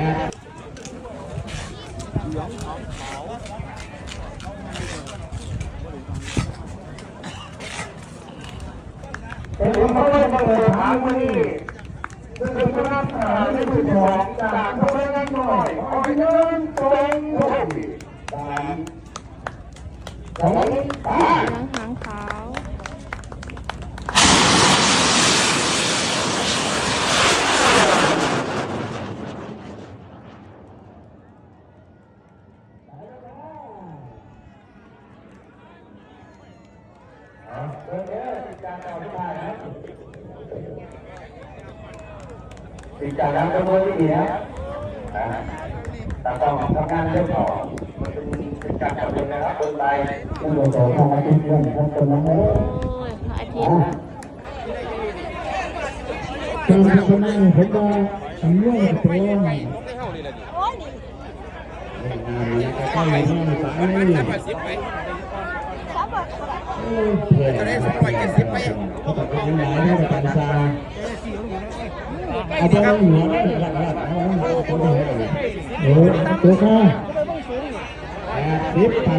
เป็นคนเขาเลยมาเลยถามวันนี้ซึ่งเป็นคณะทหารที่ถูกบอกจากพวกนั้นหน่อยเอาไปเงินตรงโลกตามสองตา หนังหางขาว ติดจากนั้นก็ไม่ดีนะแต่ต้องทำงานเรื่องต่อเป็นการจับเป็นนะครับคนไทยผู้โดยสารทางอาชีพเรื่องของคนนั้นโอ้ยพระอาทิตย์เป็นคนนั้นผมก็ทำเรื่องเป็นก็เลยห้าสายนี่มาสิบไปเพื่อนจะได้สองร้อยเจ็ดสิบไปเขาตัดเป็นหลายให้กับการซา อาไปเอาหัวได้หลักหลักเอาตัวเดียวโอ้ตัวข้าแปดสิบพัน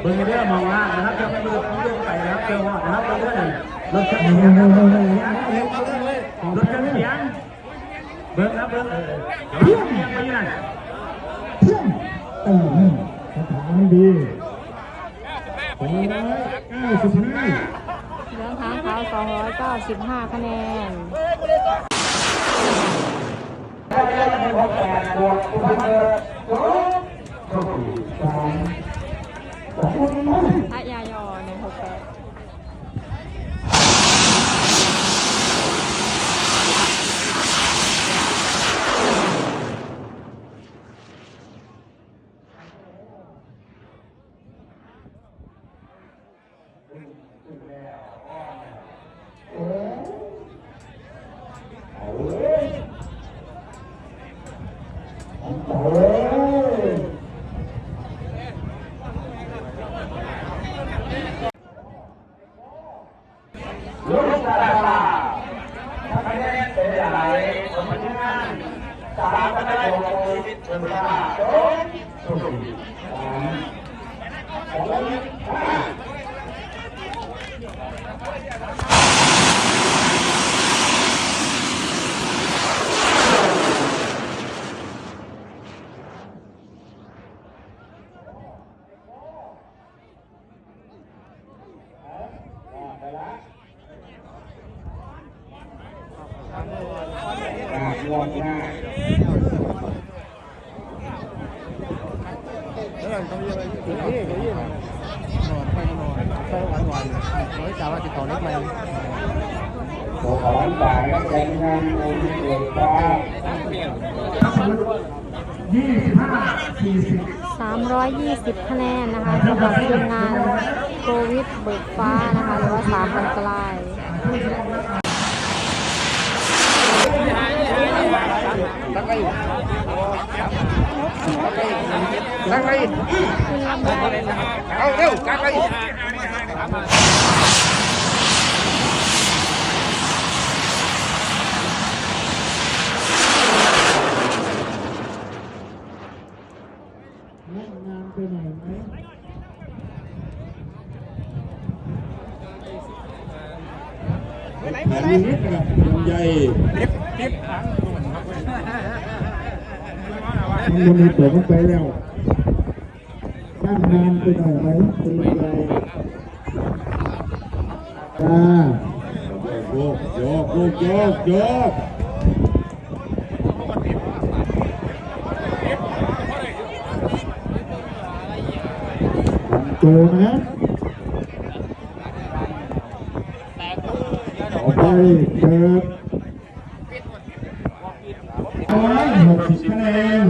เบอร์เดอร์มองว่านะครับจะไม่ดูเขาเรื่องไปแล้วเจอว่านะครับเบอร์เดอร์รถเฮ้คันยนี้เฮ้ยเฮ้ยเฮ้ยรถคันนี้เบิ้งครับเบิ้งเพี้ยงไปยังไงเพื่อนเออคาถามดีสองร้อยเก้าสิบห้าเหลืองหางขาว295คะแนนถ้าได้ไม่พอแปด พระยายอหนึ่งหกแปด 168รถตาลาถ้าไม่ได้เป็นอะไรผมไม่งานสามก็ได้โอ้ยเป็นตาโอ้ยสุดสามสองห้า วอนหน้า ขอขอจ่าย และแจ้งงานโอนเกิดฟ้ายี่สิบห้าสี่สิบ320 คะแนนนะคะสำหรับทีมงานโควิดเบิกฟ้านะคะหรือว่าสามอันตรายนั่งไปคุณลำไยเอาเร็วกักไปนักงานไปไหนไหมไหนไหนนิดกระดับใหญ่มันมีตัวมันไปแล้วนั่งนานไปหน่อยไหมเป็นใหญ่จ้าโยกโยกโยกโยก โยกตัวนะต่อไปเกิดร้อยหกสิบคะแนน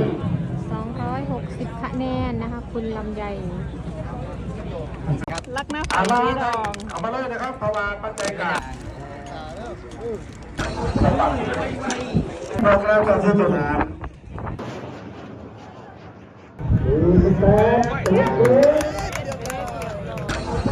260 คะแนนนะคะ คุณลำไยรักนะเอามาเอามาเลยนะครับเพราะว่าปัจจัยการบอกแล้วกับที่จุดน้ำแปดสิบเอ็ดอันนี้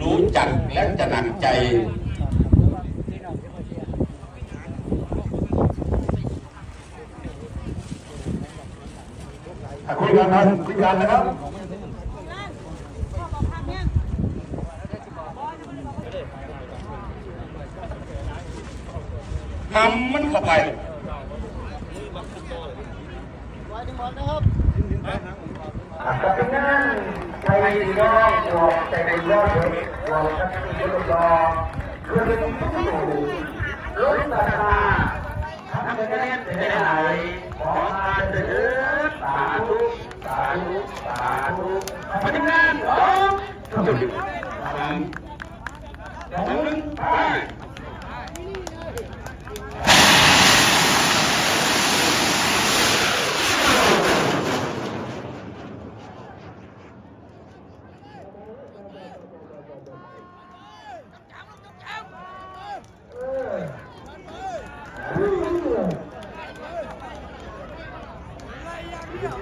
รู้จักและจะหนักใจ คุยกันนะคุยกันนะครับทำมันเข้าไปกับเป็นงานไทยดีน้องบวกใจดียอดเด็กบวกชักดียอดรอเรื่องที่ต้องอยู่รถตาตาทำเป็นแน่นเป็นอะไรขอมาเถิดสาธุสาธุสาธุปฏิงานของสุดถึงไป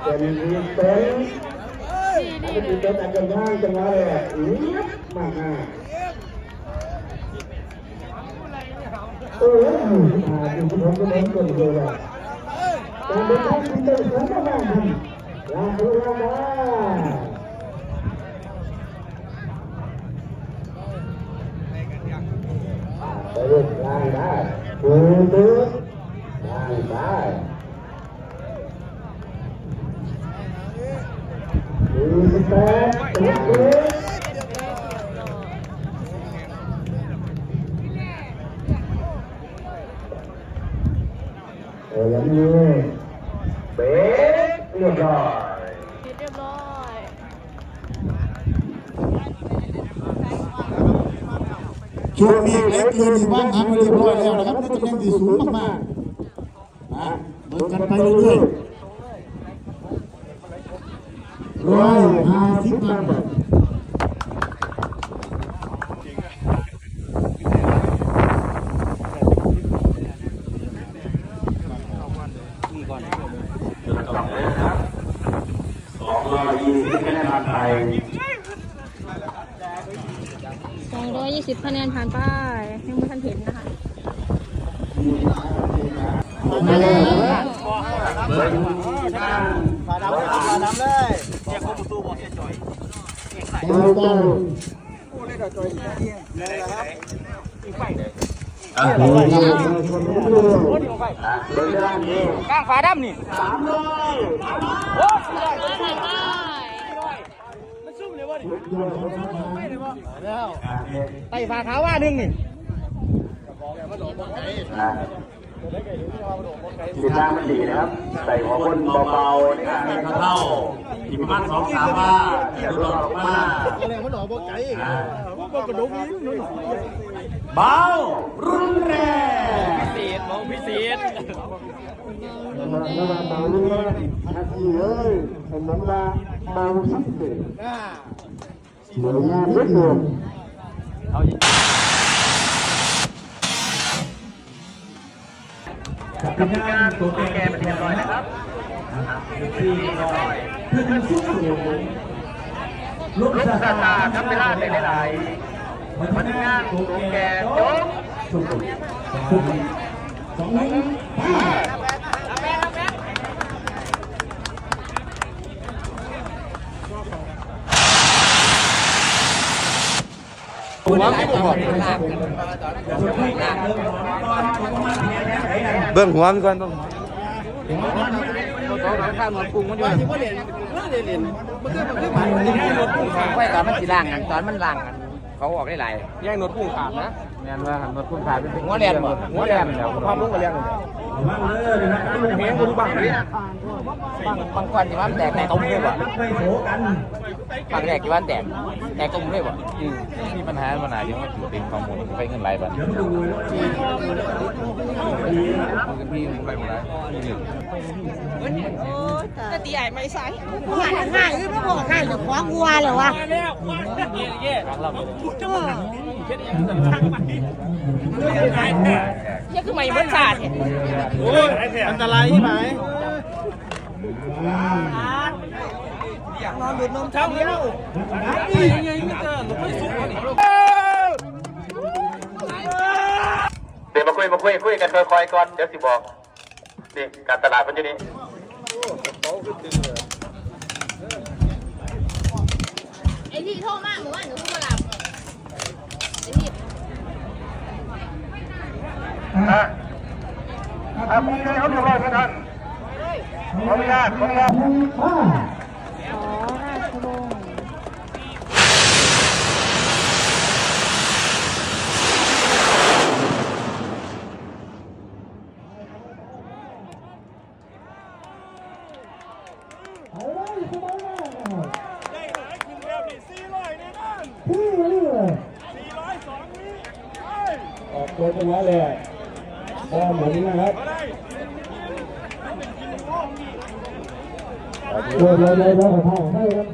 เป็นเป็นเป็นเป็นอันกันย่างจังหวะเลยอืมมากอะเอออ่าดูผมก็ไม่คนเดียวเลยแต่เป็นท่านที่เดินสวนมาบ้างลาดูลาบ้า ไปเล่นล่างได้ดูดูล่างได้ ดูแปดตัวเองเออยังมีเบ๊เรียบร้อย เรียบร้อย ช่วงนี้เล็กเกินที่ว่างงานมาเรียบร้อยแล้วนะครับในตำแหน่งที่สูงมากๆนะเดินกันไปเรื่อยๆร้อยห้าสิบบาทองร้อยยี่สิบคะแนนผ่านไป 220คะแนนผ่านไปยังไม่ทันเห็นนะคะมาแล้วปลาดำเลยปลาดำเลยแยกข้อมูลตู้บอกแค่จ่อยเจ้าเจ้าอะเดินทางคนรู้เรื่องเดินทางนี้ก้างฝาดำนี่สามร้อย โอ้ย ผ่านไป มันซุ่มเลยวะนี่ เดินทาง ไม่เลยวะแล้ว ไต่ฝาขาวว่าหนึ่งนี่นะติดตามมันดีนะครับ ใส่หัวบนเบาๆในการให้เขาเข้าอีกประมาณสองสามว่าอย่าหลุดออกมาอะไรมันหล่อบ่ไก่มันกระดกนี่นู่นเบารุนแรงพิเศษมองพิเศษระวังเบาลูกนะนาทีเอ้ยเห็นมันว่าเบาสักเดียวอ่าเหลืองานนิดเดียว เอาอีกกับงานตัวแกเป็นเรียบร้อยนะครับที่ร้อยเพื่อนสู้สูงลูกตาตาทำเวลาได้หลายพนักงานตัวแกจบสุดสุดสอง หัวไม่บอกเบื้องหัวมันก่อนต้องตัวข้างหนวดปรุงมันอยู่ที่ว่าเรียนเรียนเรียนมันก็มันก็มันแย่งหนวดปรุงขาดไว้ตอนมันสีล่างกันตอนมันล่างกันเขาออกได้หลายแย่งหนวดปรุงขาดนะแม่นว่าหนวดคุณขาดเป็นหัวแหลมบ่หัวแหลมแล้วความรู้กับเรียนเลยอว่างเลยนะครับมันแห้งคนบังเนี่ยบางบางคนที่ว่าแตกแตกตุ้มเลยบ่ไม่โผกัน บางแตกที่ว่าแตกแตกตุ้มเลยบ่มีปัญหาปัญหายังไม่ถูกเต็มข้อมูลไปเงินไรบัตรเดี๋ยวดูเลยมันพี่ไปหมดแล้วนี่หนึ่งจะตีใหญ่ไม่ใส่ง่ายง่ายไม่บอกง่ายหรือคว้าวัวเหรอวะนี่คือไม่เบิ้ลศาสตร์โอ้ยอันตรายใช่ไหม นอนดูดนมเช้าเดียวไปไงไม่เจอไม่สู้เดี๋ยวมาคุยมาคุยคุยกันค่อยๆก่อนเดี๋ยวสิบอกนี่การตลาดมันอยู่นี่ไอ้ที่โทรมาเมื่อวาหนูก็มาหลับไอ้ที่อะอะมีอะเขาเรียบร้อยไหมท่านขออนุญาตขออนุญาต ขอราชวงศ์ ออกตัวจังหวะเลยพอหมุนนะครับเดี๋ยวเดี๋ยวเดี๋ยวเดี๋ยวขอให้ครับ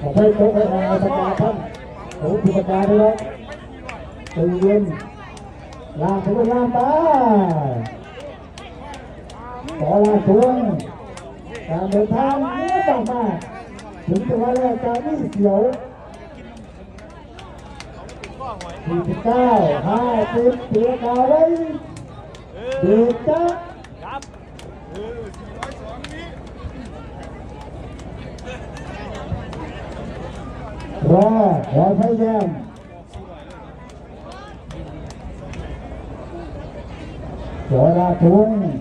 ขอให้โต๊ะให้อาปากกาท่านโอ้ปากกาด้วยตื่นเย็นลากไปลากไปขอลา ทวงการเดินทางนี้ต้องมาถึงจัวแรกการนี่เสียวสี่สิบเก้าห้าสิบเสียกาไว้เด็กจ้ารอขอพยายามขอลาทุงข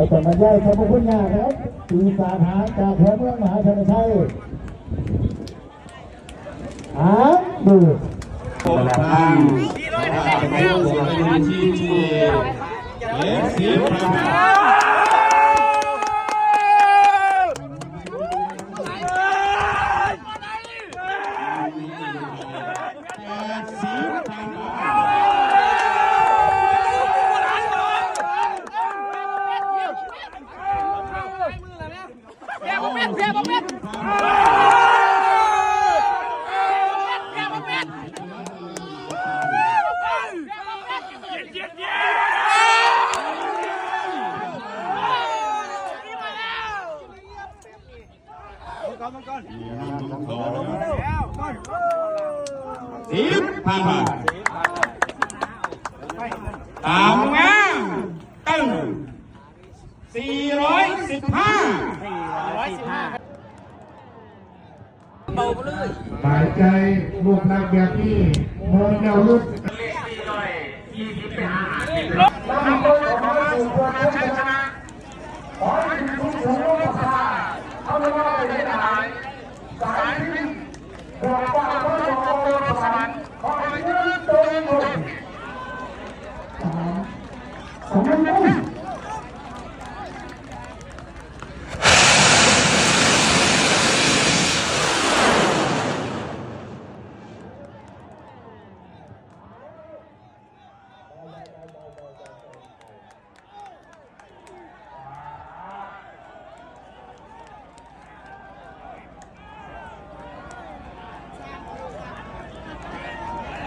อจะมาย่ายขอบคุณยากครับปีศาจหางจากหัวเมืองมหาชนชัยอ่านดูผมทางให้เสียงอาชีพที่เล็กสีพาสิบพันบาทตามมาตึ้ง สี่ร้อยสิบห้าหายใจรวมนักแบบนี้มองแนวลึกบอกควา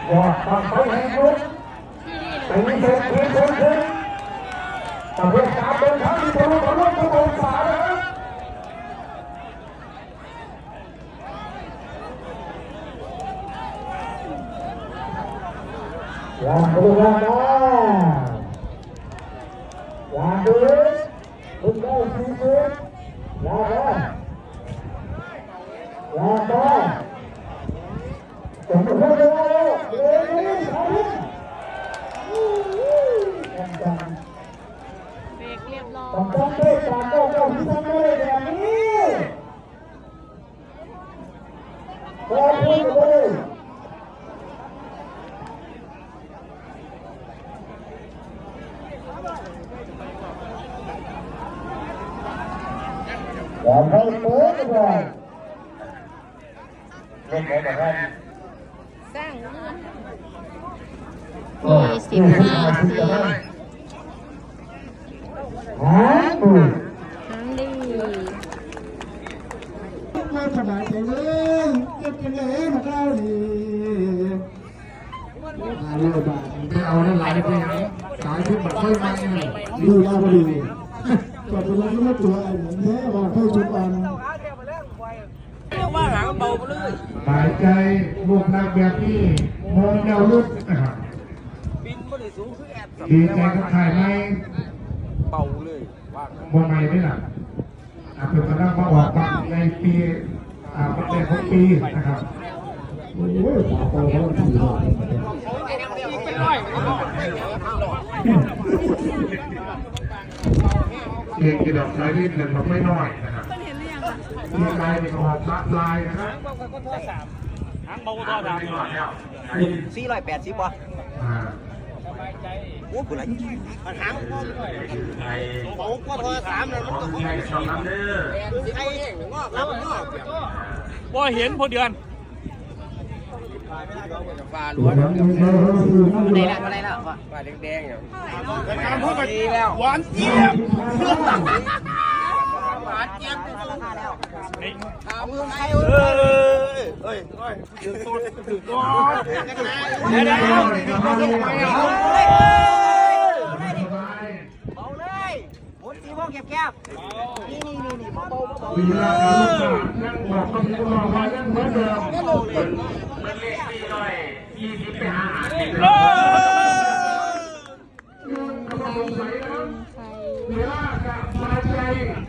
มเขาให้รู้เป็นเศรษฐีคนหนึ่งต่เพื่อกาเดินทางที่ตรงกับโลกทุกองศานะครับอย่าดูว่านะาดูคุณได้ชีวิตอย่าดูอย่าดู ผมจะพูดเลยว่าเลยเลยใช่จัง เบรกเรียบร้อ ต้องต้องเตะตาโต้ก็ที่ทำได้แบบนี้ก็พูดเลย อมให้เปิดเลยเล่นไหนแต่แรก ยี่สิบห้าสิบ อ๋ออืม น้ำดี ไม่สบายใจเลยเจ็บจังเลยมาเก้าดีอาลูกบาทไปเอานั่นหลายไปไหนสายชุดบัตรไฟมาเนี่ยดูยาวพอดีกดไปแล้วก็ไม่ตัวไอ้เหมือนแท้ว่าไฟชุดอัน หายใจบวกนักแบบนี้มองแนวลึกนะครับดีใจกับถ่ายไหมเบาเลยว่างบนไหนไม่หลับอะเป็นกระทั่งมาออกมาในปีอ่าประเทศของปีนะครับโอ้ยตาโตเขาถือว่าเด็กกี่ดอกลายนี่เงินเราไม่น้อยนะครับ มีลายเป็นออกมาลายนะครับสี่ร้อยแปดสิบวะอ่าโอ้กูไรโอ้ก็ทอสามเลยมันก็ใหญ่สองน้ำเด้อไอ้งอกแล้วงอกบ่เห็นพอเดือนฟ้าหลล้ววนงเงินเด้ออะไรละอะไรละฟ้าแดงๆเนี่ยการพูดกันดีแล้วหวานเจี๊ยบ หวานเจี๊ยบขามือไงเอ้ยเอ้ยเอ้ยถือตัวถือตัวเดี๋ยวเดี๋ยวเดี๋ยวเบาเลยหมุนสีม่วงแคบๆนี่นี่นี่นี่เบาเบาเบาวีลาการลูกนั่งบอกกับผู้รอมานั่งเหมือนเดิมกำลังสงสัยนะเวลากับสบายใจเ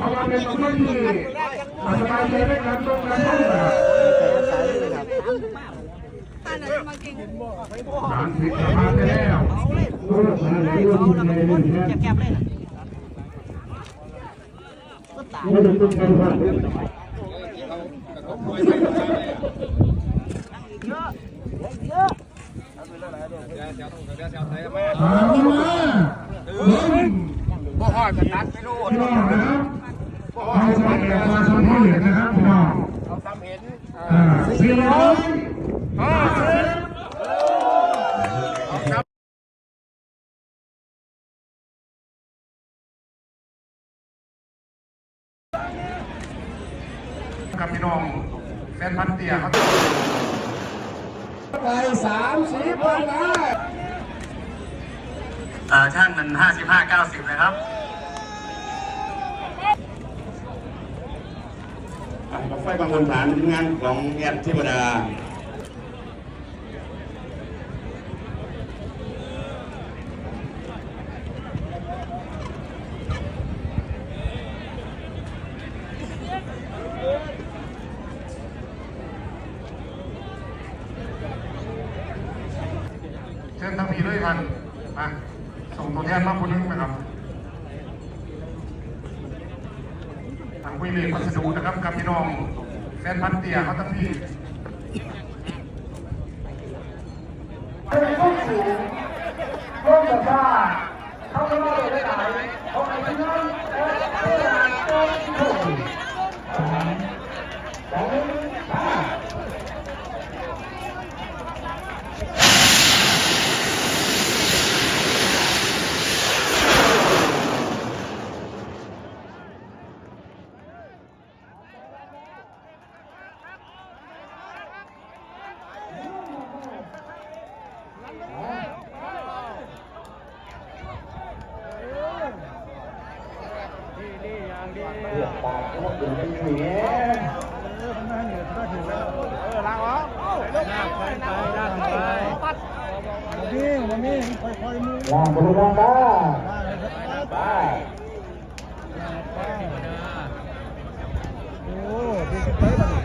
พราะว่าเป็นคนที่สบายใจในการต้องการต้องแบบสามสิบมาไปแล้วโอ้โหรู้ที่ไหนเนี่ยแคบๆเลยไม่ได้ต้องการว่าถามมาเล่นบ่ฮอดก็ตัดไปโลดพี่น้องนะครับ เอาไปแอบมาทำให้เห็นนะครับพี่น้องเอาซ้ำเห็นสี่ร้อยห้าสิบกับพี่น้องแฟนพันเตียเขาไปสามสิบวันละอ่าช่างมันห้าสิบห้าเก้าสิบเลยครับ รถ ไฟบางคนฐานงานของแอดเทวดา เชิญทั้งพีด้วยกันมาส่งตัวแทนมาคนหนึงนะครับทางวิเลพัสดุนะครับกับพี่น้อง แฟนพันเตียเขาทั้งพี่เป็นผู้ สูงร่วมกับว่าเขาไม่ว่าเลยได้ไหนเขาไอ้ที่นั่นเพื่อนเออโอ้โหสามสองห้า ลองไปดูลองได้ไป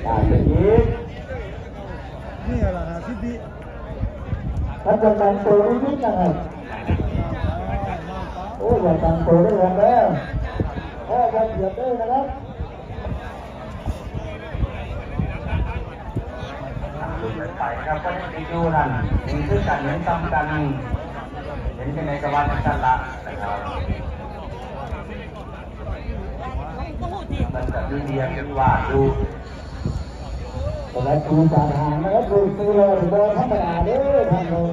ตายไปอีกนี่แหละครับที่ดีถ้าจะแต่งตัวนิดๆนะครับโอ้ยแต่งตัวได้แรงแล้วแค่จะเหยียบได้นะครับไปครับก็ยังดีดูนั่นเห็นคือกันเห็นซ้ำกัน เห็นยังไงก็ว่าจะกันละนะครับมันจะมีเรียงวาดดูและครูจานหางนะครับครูซื้อเลยโดนธรรมดาเด้อท่านผู้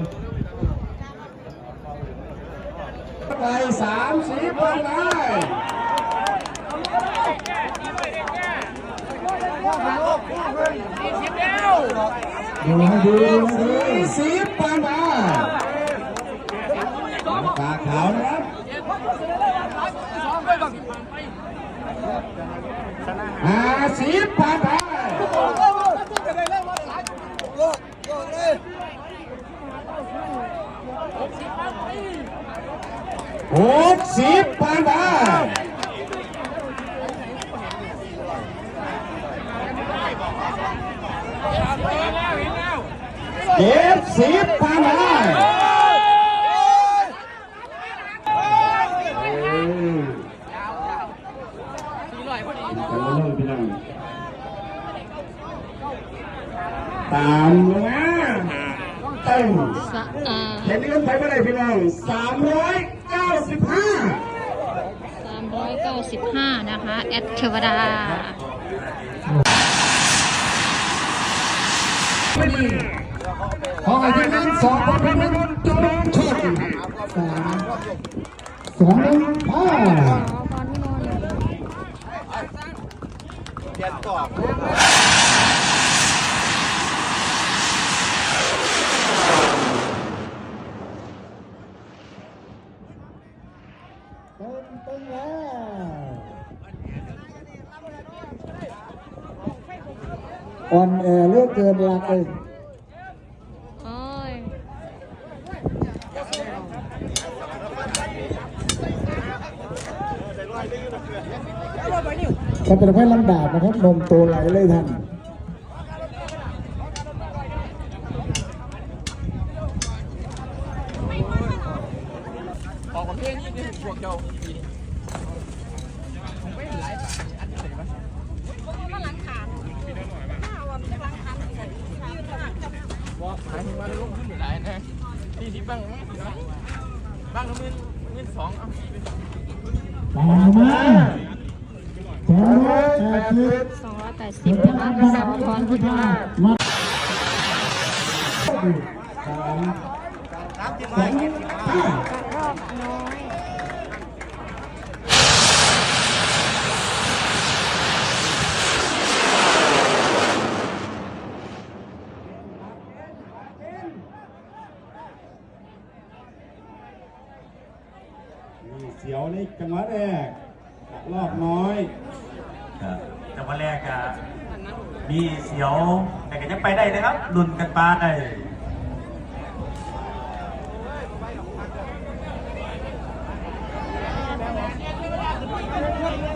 ไปสามสิบพันได้ดูให้ดูสี่สิบพันได้ตา ขาวนะครับห้าสิบพันได้หกสิบพันได้เจ็ดสิบพันได้ตามลงมาเต็ม สะอา เห็นเงินไปเมื่อไหร่พี่น้องสามร้อยเก้าสิบห้าสามร้อยเก้าสิบห้านะคะ แอดเทวดาขอให้ทีมงานสองคนเป็นมนุษย์จงชนสามสองหนึ่งห้าเปลี่ยนต่อ เต็มเต็มแล้วอ่อนแอเลือกเกินหลักเองโอ้ยถ้าเป็นไพ่ลำดาบนะครับนมตัวไหลเลยท่าน ออกประเภทนี้คือพวกเจ้า ว่าหมายถึงว่าลงทุนหลายนะที่ที่บ้างบ้างละหมื่นหมื่นสองเอา ตามมาสองร้อยแปดสิบสองร้อยแปดสิบนะคะกระสับพรพุทธามาสามสามสิบห้าเจ็ดสิบห้ารอบน้อย นี่เสียวใน จังหวะแรกรอบน้อยครับจังหวะแรกอะมีเสียวแต่ก็ยังไปได้นะครับลุนกันปาได้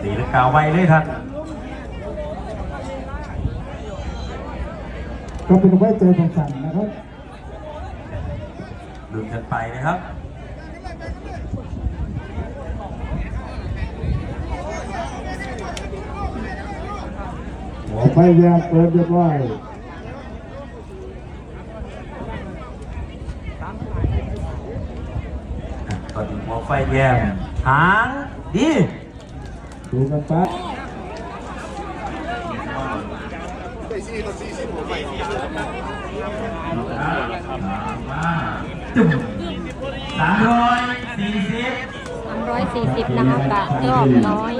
ตีลังกาไวเลยท่านก็เป็นไพ่เจอของขันนะครับลุนกันไปนะครับ หัวไฟแยกเปิดเรียบร้อยตอนนี้หัวไฟแยมหางดีดูกันไปสามร้อยสี่สิบสามร้อยสี่สิบนะคะกะรอบน้อย